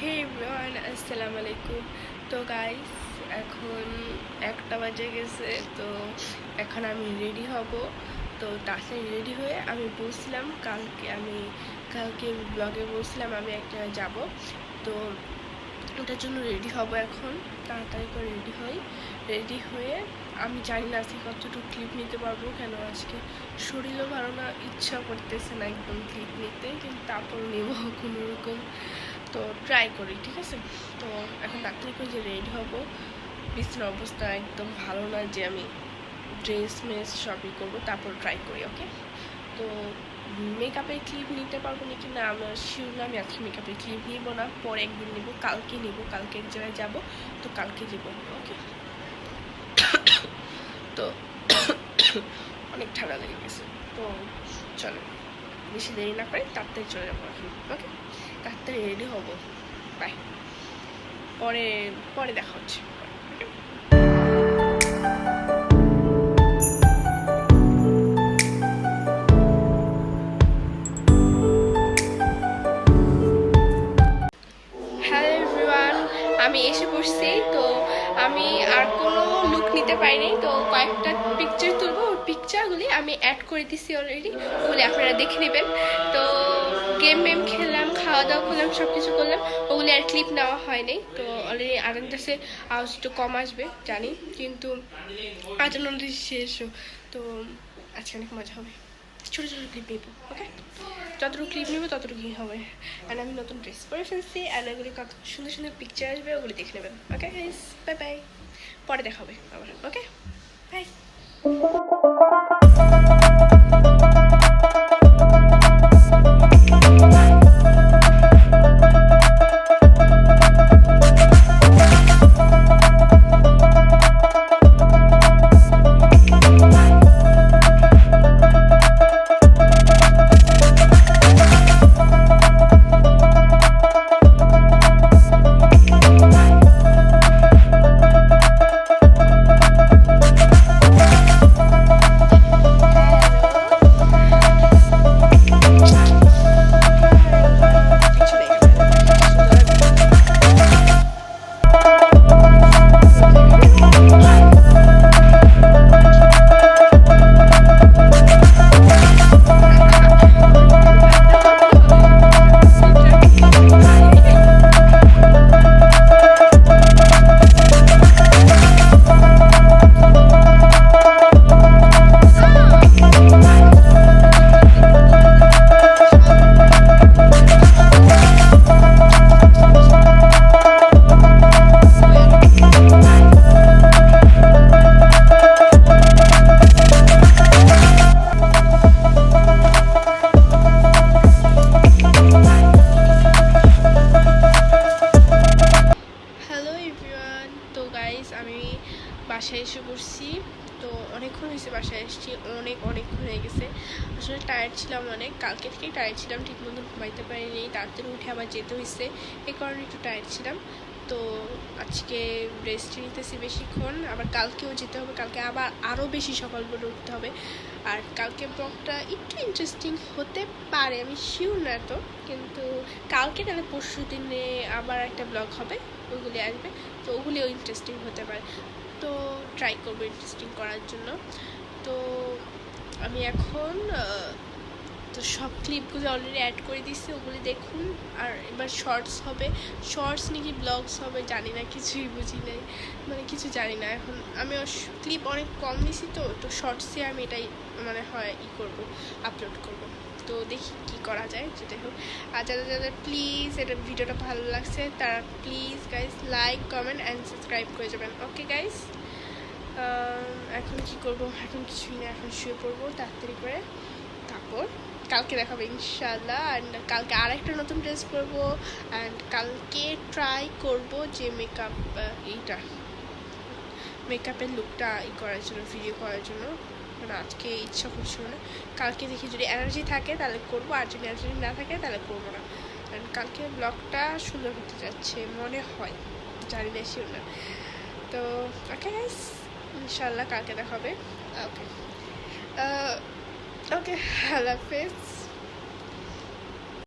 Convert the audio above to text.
হে everyone আসসালামু আলাইকুম। তো গাইস এখন একটা বাজে গেছে, তো এখন আমি রেডি হব। তো তাড়াতাড়ি রেডি হয়ে আমি বলছিলাম, কালকে আমি, কালকে ব্লগে বলছিলাম আমি এক জায়গায় যাব। তো ওটার জন্য রেডি হব এখন, তাড়াতাড়ি করে রেডি হই। রেডি হয়ে আমি জানি না আজকে কতটুকু ক্লিপ নিতে পারব, কেন আজকে শরীরও ভালো না, ইচ্ছা করতেছে না একদম ক্লিপ নিতে, কিন্তু তারপর নেব কোনো রকম তো ট্রাই করি, ঠিক আছে? তো এখন তাড়াতাড়ি করে যে রেডি হব। বিছানার অবস্থা একদম ভালো না যে আমি ড্রেস মেস সবই করব, তারপর ট্রাই করি ওকে তো মেকআপের ক্লিপ নিতে পারব নাকি? না আমার শিওর না, আমি আজকে মেকআপের ক্লিপ নিব না, পরে একদিন নিব, কালকে নিব কালকে এক জায়গায় যাব, তো কালকে যাব ওকে তো অনেক ঠান্ডা লেগে গেছে, তো চলো। বেশি দেরি না করে তাড়াতাড়ি চলে যাব এখন ওকে তাড়াতাড়ি রেডি হব। বাই পরে পরে দেখা হচ্ছে। আমি এসে বসছি, তো আমি আর কোনো লুক নিতে পারিনি, তো কয়েকটা পিকচার তুলবো। ওই পিকচারগুলি আমি অ্যাড করে দিছি অলরেডি ওগুলি আপনারা দেখে নেবেন। তো গেম মেম খেললাম খাওয়া দাওয়া করলাম সব কিছু করলাম, ওগুলি আর ক্লিপ নেওয়া হয়নি। তো অলরেডি আগামী দাসে আওয়াজ একটু কম আসবে, জানি, কিন্তু আজ অলরেডি শেষ তো আজকে অনেক মজা হবে। ছোটো ছোটো ক্লিপ নেব ওকে যতটুকু ক্লিপ নেব ততটুকুই হবে। অ্যান্ড আমি নতুন ড্রেস পরে ফেলছি অ্যান্ড ওগুলি কত সুন্দর সুন্দর পিকচার আসবে, ওগুলি দেখে নেবেন ওকে বাই বাই পরে দেখা হবে আবার ওকে বাসায় এসে পড়ছি। তো অনেকক্ষণ হয়েছে বাসায় এসেছি, অনেক অনেকক্ষণ হয়ে গেছে। আসলে টায়ার্ড ছিলাম অনেক, কালকে থেকেই টায়ার্ড ছিলাম ঠিক মতন ঘুমাইতে পারিনি, তাড়াতাড়ি উঠে আবার যেতে হয়েছে এই কারণে একটু টায়ার্ড ছিলাম। তো আজকে রেস্ট নিতেছি বেশিক্ষণ, আবার কালকেও যেতে হবে, কালকে আবার আরও বেশি সকাল করে উঠতে হবে। আর কালকে ব্লগটা একটু ইন্টারেস্টিং হতে পারে, আমি শিওর না তো কিন্তু কালকে তাহলে পরশু দিনে আবার একটা ব্লগ হবে ওগুলি আসবে, তো ওগুলিও ইন্টারেস্টিং হতে পারে। তো ট্রাই করব ইন্টারেস্টিং করার জন্য। তো আমি এখন তো সব ক্লিপগুলো অলরেডি অ্যাড করে দিচ্ছি ওগুলি দেখুন। আর এবার শর্টস হবে। শর্টস নাকি ব্লগস হবে জানি না, কিছুই বুঝি নাই। মানে কিছু জানি না এখন। আমি ক্লিপ অনেক কম নিছি তো তো শর্টসে আমি এটাই মানে হয় ই করব আপলোড করব। তো দেখি কি করা যায় যেটাই হোক। আর যাদের যাদের প্লিজ এটা ভিডিওটা ভালো লাগছে, তারা please guys like comment and subscribe করে যাবেন। ওকে গাইস এখন কি করব? এখন কিছুই না, এখন শুয়ে পড়ব তাড়াতাড়ি করে। তারপর কালকে দেখাবো ইনশাল্লাহ অ্যান্ড কালকে আরেকটা নতুন ড্রেস পরবো অ্যান্ড কালকে ট্রাই করব যে মেকআপ এইটা। মেকআপের লুকটা ই করার জন্য ভিডিও করার জন্য। মানে আজকে ইচ্ছা করছিল না। কালকে দেখি যদি এনার্জি থাকে তাহলে করব, আর যদি এনার্জি না থাকে তাহলে করব না। কারণ কালকে ব্লগটা সুন্দর হতে যাচ্ছে, মনে হয়, জানি না শিওর না। তো ওকে গাইস ইনশাল্লাহ কালকে দেখাবে ওকে ওকে আল্লাহ হাফেজ।